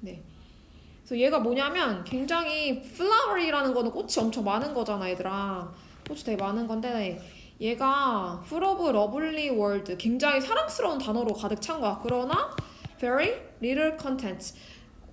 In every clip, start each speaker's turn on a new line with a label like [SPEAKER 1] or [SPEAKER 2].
[SPEAKER 1] 네. 그래서 얘가 뭐냐면 굉장히 flowery라는 거는 꽃이 엄청 많은 거잖아, 얘들아. 꽃이 되게 많은 건데 얘가 full of lovely word 굉장히 사랑스러운 단어로 가득 찬 거야. 그러나 very little content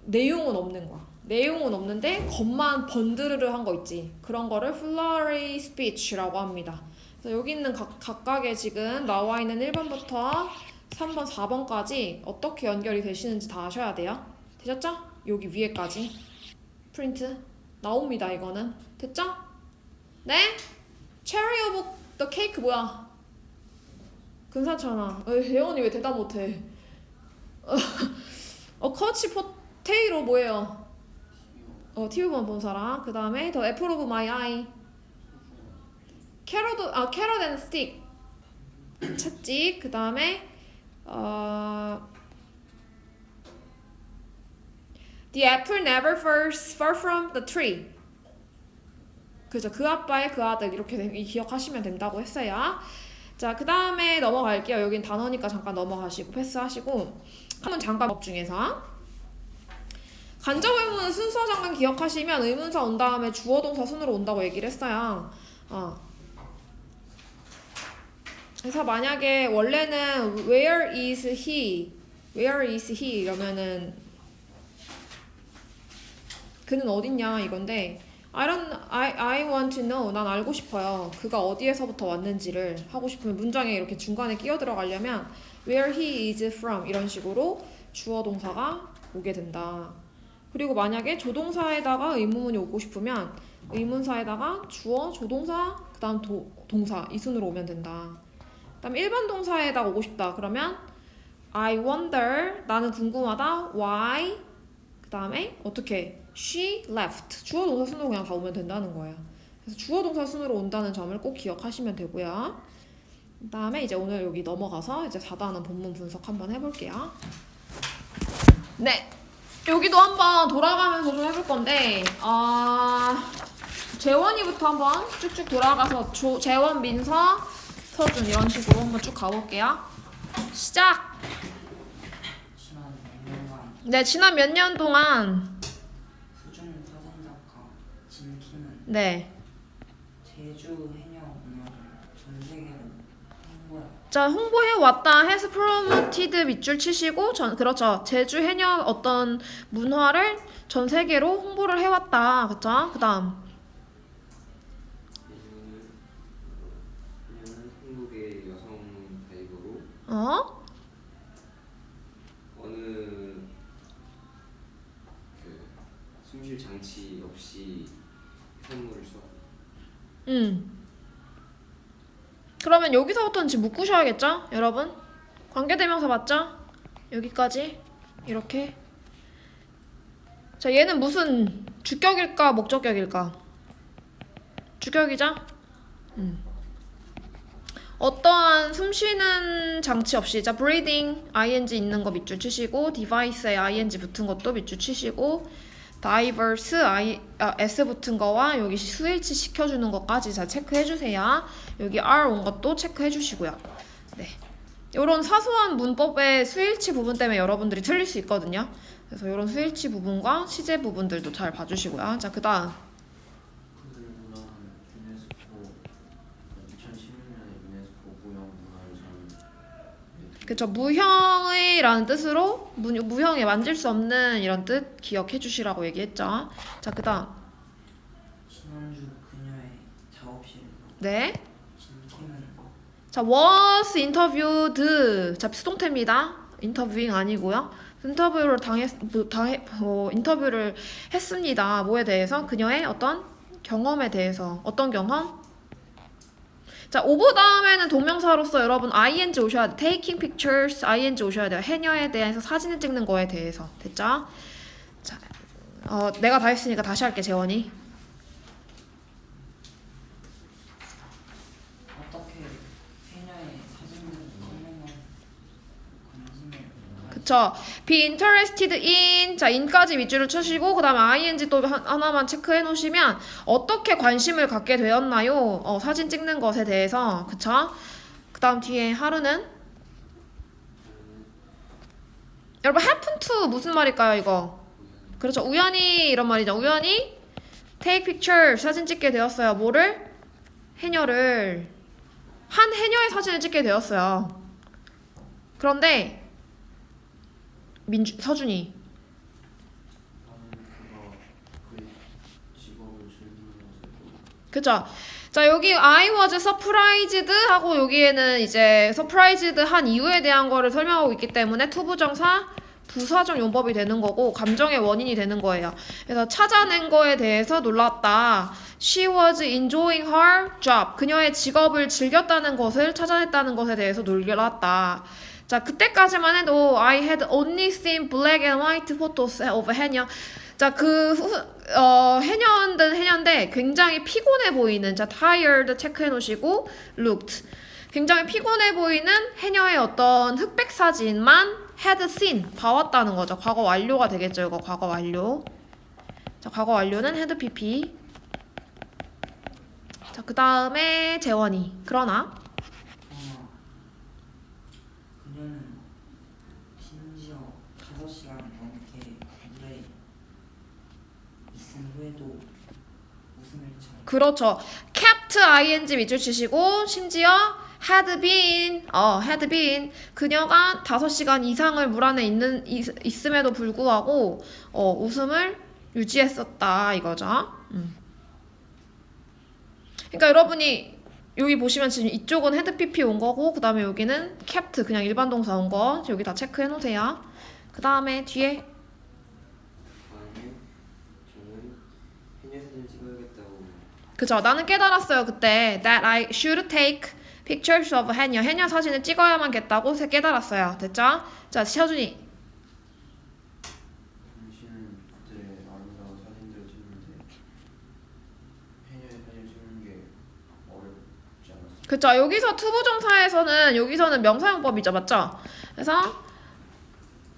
[SPEAKER 1] 내용은 없는 거야. 내용은 없는데 겉만 번드르르 한 거 있지. 그런 거를 flowery speech라고 합니다. 그래서 여기 있는 각, 각각의 지금 나와 있는 1번부터 3번, 4번까지 어떻게 연결이 되시는지 다 아셔야 돼요. 되셨죠? 여기 위에까지 프린트 나옵니다. 이거는 됐죠? 네? 체리 오브 더 케이크 뭐야? 근사찮아. 에이, 예원이 왜 대답 못해? 어 커치 포테이로 뭐예요? 어 TV만 본 사람. 그 다음에 더 애플 오브 마이 아이. 캐럿 아 캐럿 앤 스틱 찾지. 그 다음에 어 The apple never falls far from the tree. 그죠. 그 아빠의 그 아들 이렇게 되- 기억하시면 된다고 했어요. 자, 그 다음에 넘어갈게요. 여긴 단어니까 잠깐 넘어가시고 패스하시고 한번 잠깐 법 중에서 간접 의문 순서 잠깐 기억하시면 의문사 온 다음에 주어 동사 순으로 온다고 얘기를 했어요. 어. 그래서 만약에 원래는 where is he, where is he 이러면은 그는 어딨냐 이건데 I don't I I want to know 난 알고 싶어요. 그가 어디에서부터 왔는지를 하고 싶으면 문장에 이렇게 중간에 끼어 들어가려면 where he is from 이런 식으로 주어 동사가 오게 된다. 그리고 만약에 조동사에다가 의문문이 오고 싶으면 의문사에다가 주어 조동사 그다음 도, 동사 이 순으로 오면 된다. 그다음 일반 동사에다가 오고 싶다. 그러면 I wonder 나는 궁금하다. Why 그다음에 어떻게 she left 주어 동사 순으로 그냥 다 오면 된다는 거예요. 그래서 주어 동사 순으로 온다는 점을 꼭 기억하시면 되고요. 그다음에 이제 오늘 여기 넘어가서 이제 4단원 본문 분석 한번 해볼게요. 네, 여기도 한번 돌아가면서 좀 해볼 건데, 아 재원이부터 한번 쭉쭉 돌아가서 조, 재원, 민서, 서준 이런 식으로 한번 쭉 가볼게요. 시작. 네, 지난 몇 년 동안
[SPEAKER 2] 수중 사전작가 진키는
[SPEAKER 1] 네.
[SPEAKER 2] 제주 해녀 전 세계로 홍보해
[SPEAKER 1] 자 홍보해 왔다 해서 프로모티드 밑줄 치시고 전 그렇죠. 제주 해녀 어떤 문화를 전 세계로 홍보를 해왔다. 그쵸? 그다음.
[SPEAKER 3] 그녀는 한국의 여성 다이버로
[SPEAKER 1] 어?
[SPEAKER 3] 어느 그 숨쉴 장치 없이 선물을 쏘.
[SPEAKER 1] 음. 그러면 여기서부터는 지금 묶으셔야겠죠 여러분 관계대명사 맞죠 여기까지 이렇게 자 얘는 무슨 주격일까 목적격일까 주격이죠 음. 어떠한 숨쉬는 장치 없이 자 breathing ing 있는 거 밑줄 치시고 device에 ing 붙은 것도 밑줄 치시고 diverse I, 아, s 붙은 거와 여기 수일치 시켜주는 것까지 잘 체크해 주세요. 여기 r 온 것도 체크해 주시고요. 네. 이런 사소한 문법의 수일치 부분 때문에 여러분들이 틀릴 수 있거든요. 그래서 이런 수일치 부분과 시제 부분들도 잘 봐주시고요. 자, 그 다음
[SPEAKER 4] 그들 문화는 유네스코 2016년에 유네스코 무형 문화유산
[SPEAKER 1] 그쵸 무형의라는 뜻으로 무, 무형에 만질 수 없는 이런 뜻 기억해 주시라고 얘기했죠. 자, 그다음
[SPEAKER 2] 지난주 그녀의 작업실에서
[SPEAKER 1] 네. 자, was interviewed. 자, 수동태입니다. 인터뷰잉 아니고요. 인터뷰를 당했, 뭐, 당해, 뭐, 인터뷰를 했습니다. 뭐에 대해서? 그녀의 어떤 경험에 대해서. 어떤 경험? 자, 오브 다음에는 동명사로서 여러분 ing 오셔야 돼. taking pictures, ing 오셔야 돼요. 해녀에 대해서 사진을 찍는 거에 대해서. 됐죠? 자, 어, 내가 다 했으니까 다시 할게, 재원이.
[SPEAKER 2] 어떻게 해녀의 사진을 선명한 관심을
[SPEAKER 1] 그쵸. be interested in 자 in까지 밑줄을 치시고 그 다음에 ing 또 하- 하나만 체크해 놓으시면 어떻게 관심을 갖게 되었나요? 어, 사진 찍는 것에 대해서 그쵸? 그 다음 뒤에 하루는 여러분 happen to 무슨 말일까요 이거? 그렇죠. 우연히 이런 말이죠. 우연히 take picture 사진 찍게 되었어요. 뭐를? 해녀를 한 해녀의 사진을 찍게 되었어요. 그런데 민주 서준이
[SPEAKER 4] 그
[SPEAKER 1] 그쵸. 자, 여기 I was surprised 하고 여기에는 이제 surprised 한 이유에 대한 거를 설명하고 있기 때문에 투부정사 부사적 용법이 되는 거고 감정의 원인이 되는 거예요. 그래서 찾아낸 거에 대해서 놀랐다. She was enjoying her job. 그녀의 직업을 즐겼다는 것을 찾아냈다는 것에 대해서 놀랐다. 자, 그때까지만 해도 I had only seen black and white photos of 해녀. 자, 그 후, 어, 해녀는 해녀인데 굉장히 피곤해 보이는 자, tired 체크해 놓으시고 looked. 굉장히 피곤해 보이는 해녀의 어떤 흑백 사진만 had seen 봐왔다는 거죠. 과거 완료가 되겠죠. 이거 과거 완료. 자, 과거 완료는 had pp. 자, 그 다음에 재원이. 그러나
[SPEAKER 2] 그러나 그녀는 심지어 5시간 넘게 물에 후에도 웃음을 참
[SPEAKER 1] 그렇죠. kept ing 밑줄 치시고 심지어 had been 어 had been 그녀가 5시간 이상을 물 안에 있는 있, 있음에도 불구하고 어 웃음을 유지했었다 이거죠. 음. 그러니까 여러분이 여기 보시면 지금 이쪽은 헤드 pp 온 거고 그 다음에 여기는 kept 그냥 일반 동사 온 거 여기 다 체크해 놓으세요. 그 다음에 뒤에
[SPEAKER 3] 다음에 저는 해녀 사진 찍어야겠다고
[SPEAKER 1] 그죠. 나는 깨달았어요 그때 that I should take pictures of 해녀 해녀 사진을 찍어야만 겠다고 세- 깨달았어요. 됐죠? 자 시어준이
[SPEAKER 4] 당신은 그들의 아름다운 사진들을 찍는데 해녀의 사진을 찍는 게 어렵지 않았어.
[SPEAKER 1] 그쵸. 여기서 투부정사에서는 여기서는 명사용법이죠, 맞죠? 그래서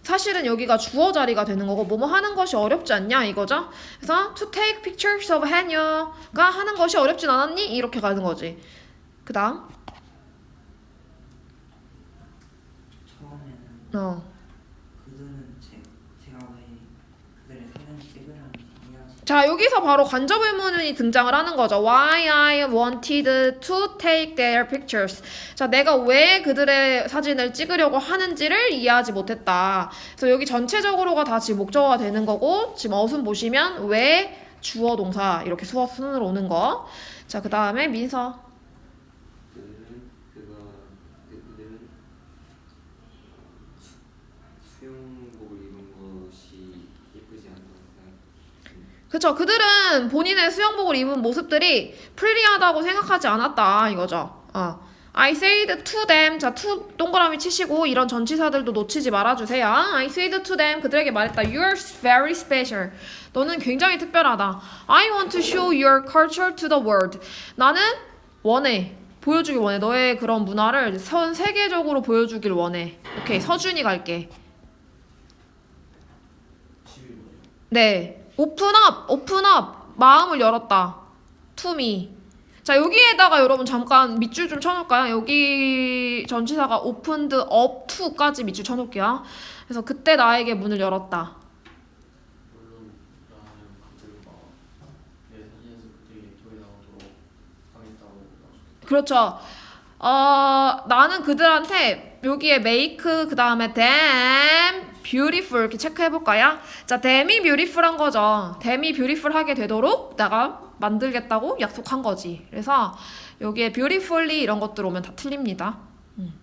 [SPEAKER 1] 사실은 여기가 주어 자리가 되는 거고 뭐뭐 하는 것이 어렵지 않냐 이거죠. 그래서 to take pictures of 해녀가 하는 것이 어렵진 않았니? 이렇게 가는 거지. 그다음
[SPEAKER 2] 처음에는
[SPEAKER 1] 어.
[SPEAKER 2] 그들은 제, 제가 왜 그들의 사진을 찍으려는지 이해하지
[SPEAKER 1] 자 여기서 바로 간접 의문이 등장을 하는 거죠. Why I wanted to take their pictures. 자 내가 왜 그들의 사진을 찍으려고 하는지를 이해하지 못했다. 그래서 여기 전체적으로가 다 지금 목적어가 되는 거고 지금 어순 보시면 왜 주어 동사 이렇게 수어 순으로 오는 거. 자 그 다음에 민서.
[SPEAKER 3] 그들은 그가 그- 그들은 수, 수영복을 입은 것이 예쁘지 않다고 생각.
[SPEAKER 1] 그쵸 그들은 본인의 수영복을 입은 모습들이 프리리하다고 생각하지 않았다 이거죠. 어. I said to them 자 to 동그라미 치시고 이런 전치사들도 놓치지 말아주세요. I said to them 그들에게 말했다. You're very special. 너는 굉장히 특별하다. I want to show your culture to the world. 나는 원해. 보여주길 원해. 너의 그런 문화를 전 세계적으로 보여주길 원해. 오케이 서준이 갈게.
[SPEAKER 4] 11번이요.
[SPEAKER 1] 네. 오픈업, 오픈업. 마음을 열었다. 투미. 자, 여기에다가 여러분 잠깐 밑줄 좀 쳐놓을까요? 여기 전치사가 opened up to까지 밑줄 쳐놓을게요. 그래서 그때 나에게 문을 열었다. 그렇죠. 어, 나는 그들한테 여기에 make 그 다음에 damn beautiful 이렇게 체크해 볼까요? 자, damn이 beautiful한 거죠. damn이 beautiful하게 되도록 내가 만들겠다고 약속한 거지. 그래서 여기에 beautifully 이런 것들 오면 다 틀립니다. 음.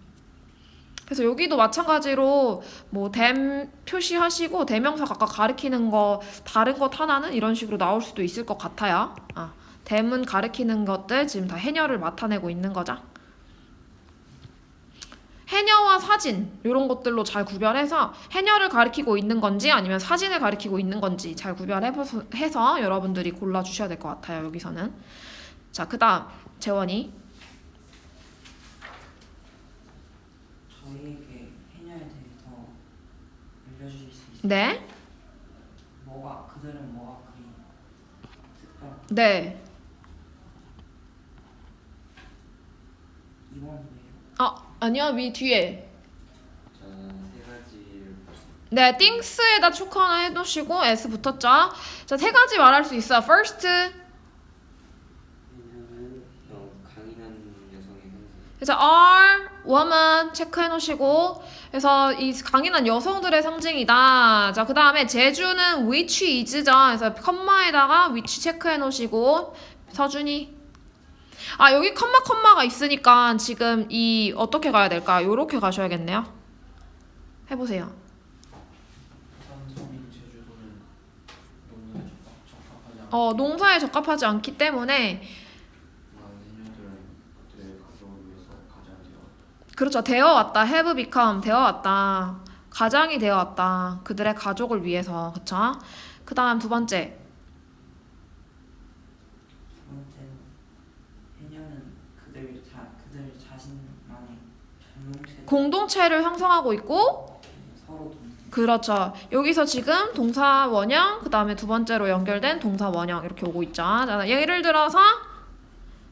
[SPEAKER 1] 그래서 여기도 마찬가지로 뭐 damn 표시하시고 대명사 각각 가리키는 거 다른 것 하나는 이런 식으로 나올 수도 있을 것 같아요. 아. 댐은 가리키는 것들 지금 다 해녀를 나타내고 있는 거죠. 해녀와 사진 이런 것들로 잘 구별해서 해녀를 가리키고 있는 건지 아니면 사진을 가리키고 있는 건지 잘 구별해서 해서 여러분들이 골라 주셔야 될 것 같아요. 여기서는 자 그다음 재원이
[SPEAKER 2] 저희에게 해녀에 대해서 알려주실 수 있어요?
[SPEAKER 1] 네
[SPEAKER 2] 뭐가 그들은 뭐가 그리 특별
[SPEAKER 1] 네.
[SPEAKER 2] 2번이에요
[SPEAKER 1] 아 아니야 위 뒤에
[SPEAKER 3] 자세 가지를 봤습니다.
[SPEAKER 1] 네, things에다 초크 하나 해놓으시고 s 붙었죠. 자, 세 가지 말할 수 있어요. first,
[SPEAKER 3] 어, 강인한 여성의 현상.
[SPEAKER 1] 그래서 are, woman 체크해 놓으시고 그래서 이 강인한 여성들의 상징이다. 자, 그 다음에 제주는 which is죠. 그래서 컴마에다가 which 체크해 놓으시고 서준이 아 여기 컴마 컴마가 있으니까 지금 이 어떻게 가야 될까? 요렇게 가셔야겠네요. 해보세요. 어 농사에 적합하지 않기 때문에
[SPEAKER 4] 가장되어
[SPEAKER 1] 그렇죠. 되어 왔다. have become. 되어 왔다. 가장이 되어 왔다. 그들의 가족을 위해서. 그쵸? 그 다음 두 번째.
[SPEAKER 2] 두 번째는 해녀는 그들 자 그들 자신만의 공동체
[SPEAKER 1] 공동체를 형성하고 있고, 그렇죠. 여기서 지금 동사 원형, 그 다음에 두 번째로 연결된 동사 원형 이렇게 오고 있죠. 자, 예를 들어서,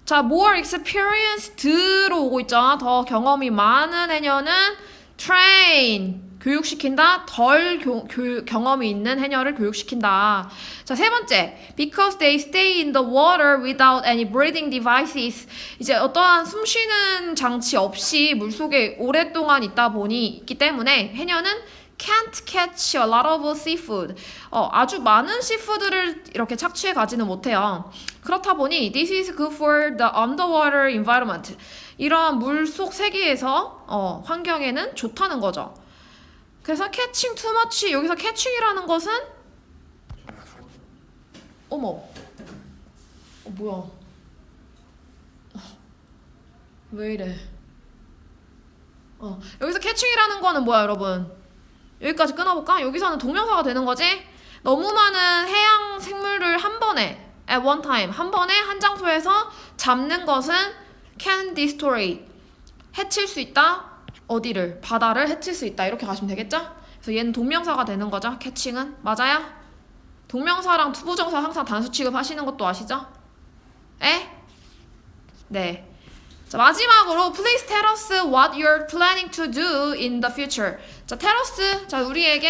[SPEAKER 1] 자, more experienced로 오고 있죠. 더 경험이 많은 해녀는 train. 교육시킨다. 덜 교, 교, 경험이 있는 해녀를 교육시킨다. 자, 세 번째. Because they stay in the water without any breathing devices. 이제 어떠한 숨 쉬는 장치 없이 물속에 오랫동안 있다 보니 있기 때문에 해녀는 can't catch a lot of seafood. 어, 아주 많은 시푸드를 이렇게 착취해 가지는 못해요. 그렇다 보니 this is good for the underwater environment. 이런 물속 세계에서 어, 환경에는 좋다는 거죠. 그래서 too much 여기서 catching이라는 것은? 어머. 어, 뭐야. 어, 왜 이래. 어 여기서 catching이라는 거는 뭐야 여러분? 여기까지 끊어볼까? 여기서는 동명사가 되는 거지? 너무 많은 해양 생물을 한 번에 at one time 한 번에 한 장소에서 잡는 것은 can destroy 해칠 수 있다 어디를 바다를 해칠 수 있다 이렇게 가시면 되겠죠 그래서 얘는 동명사가 되는 거죠 catching은 맞아요 동명사랑 투부정사 항상 단수 취급하시는 것도 아시죠? 에? 네. 자, 마지막으로 please tell us what you're planning to do in the future. 자, us. 자, 우리에게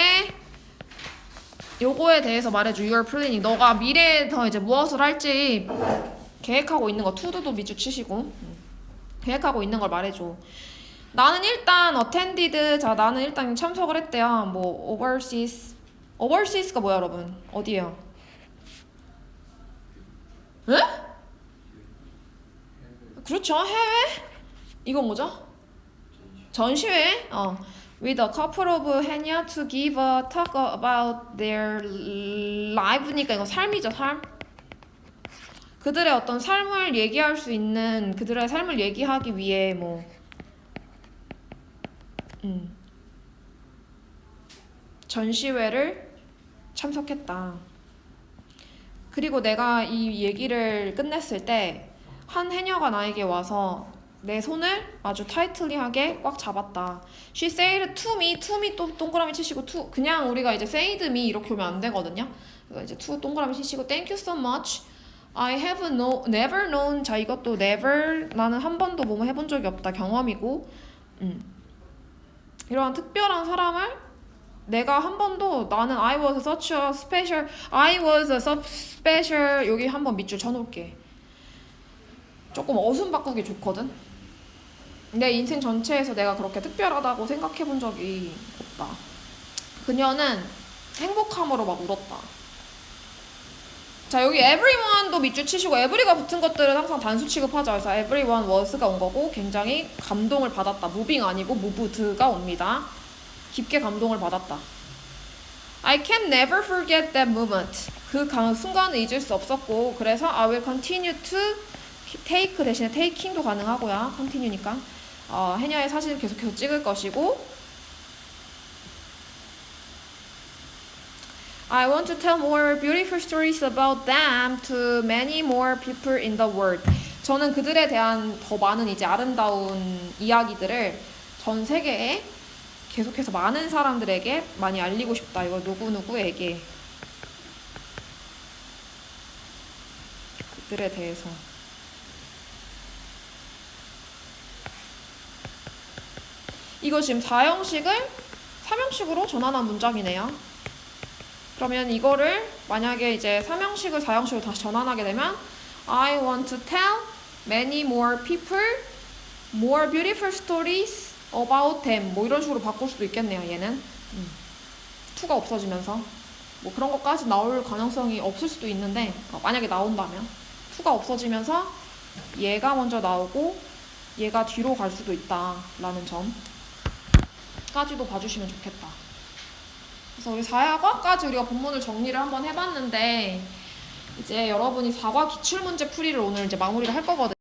[SPEAKER 1] 요거에 대해서 말해줘. You're planning. 너가 미래에 더 이제 무엇을 할지 계획하고 있는 거 to도도 밑줄 치시고 음. 계획하고 있는 걸 말해줘. 나는 일단 attended. 자, 나는 일단 참석을 했대요. 뭐 overseas. overseas가 뭐야, 여러분? 어디예요? 에? 그렇죠. 해외? 이거 뭐죠? 전시회. 어. With a couple of Henya to give a talk about their live니까 이거 삶이죠, 삶. 그들의 어떤 삶을 얘기할 수 있는 그들의 삶을 얘기하기 위해 뭐 음. 전시회를 참석했다. 그리고 내가 이 얘기를 끝냈을 때 한 해녀가 나에게 와서 내 손을 아주 타이틀리하게 꽉 잡았다. She said to me, to me 또 동그라미 치시고 to 그냥 우리가 이제 said me 이렇게 오면 안 되거든요. 그래서 이제 to 동그라미 치시고 thank you so much. I have no, never known. 자 이것도 never 나는 한 번도 뭐뭐 해본 적이 없다 경험이고, 음. 이러한 특별한 사람을 내가 한 번도 나는 I was such a special, I was a special 여기 한 번 밑줄 쳐놓을게. 조금 어순 바꾸기 좋거든. 내 인생 전체에서 내가 그렇게 특별하다고 생각해 본 적이 없다. 그녀는 행복함으로 막 울었다. 자 여기 everyone도 밑줄 치시고 every가 붙은 것들은 항상 단수 취급하죠. 그래서 everyone was가 온 거고 굉장히 감동을 받았다. moving 아니고 moved가 옵니다. 깊게 감동을 받았다. I can never forget that moment. 그 가- 순간을 잊을 수 없었고 그래서 I will continue to take 대신에 taking도 가능하고요. continue니까 어, 해녀의 사진을 계속해서 찍을 것이고 I want to tell more beautiful stories about them to many more people in the world. 저는 그들에 대한 더 많은 이제 아름다운 이야기들을 전 세계에 계속해서 많은 사람들에게 많이 알리고 싶다. 이거 누구누구에게. 그들에 대해서. 이거 지금 4형식을 삼형식으로 전환한 문장이네요. 그러면 이거를 만약에 이제 삼형식을 사형식으로 다시 전환하게 되면 I want to tell many more people more beautiful stories about them 뭐 이런 식으로 바꿀 수도 있겠네요. 얘는 음. to가 없어지면서 뭐 그런 것까지 나올 가능성이 없을 수도 있는데 어, 만약에 나온다면 to가 없어지면서 얘가 먼저 나오고 얘가 뒤로 갈 수도 있다라는 점까지도 봐주시면 좋겠다. 그래서 우리 사과까지 우리가 본문을 정리를 한번 해봤는데 이제 여러분이 사과 기출 문제 풀이를 오늘 이제 마무리를 할 거거든요.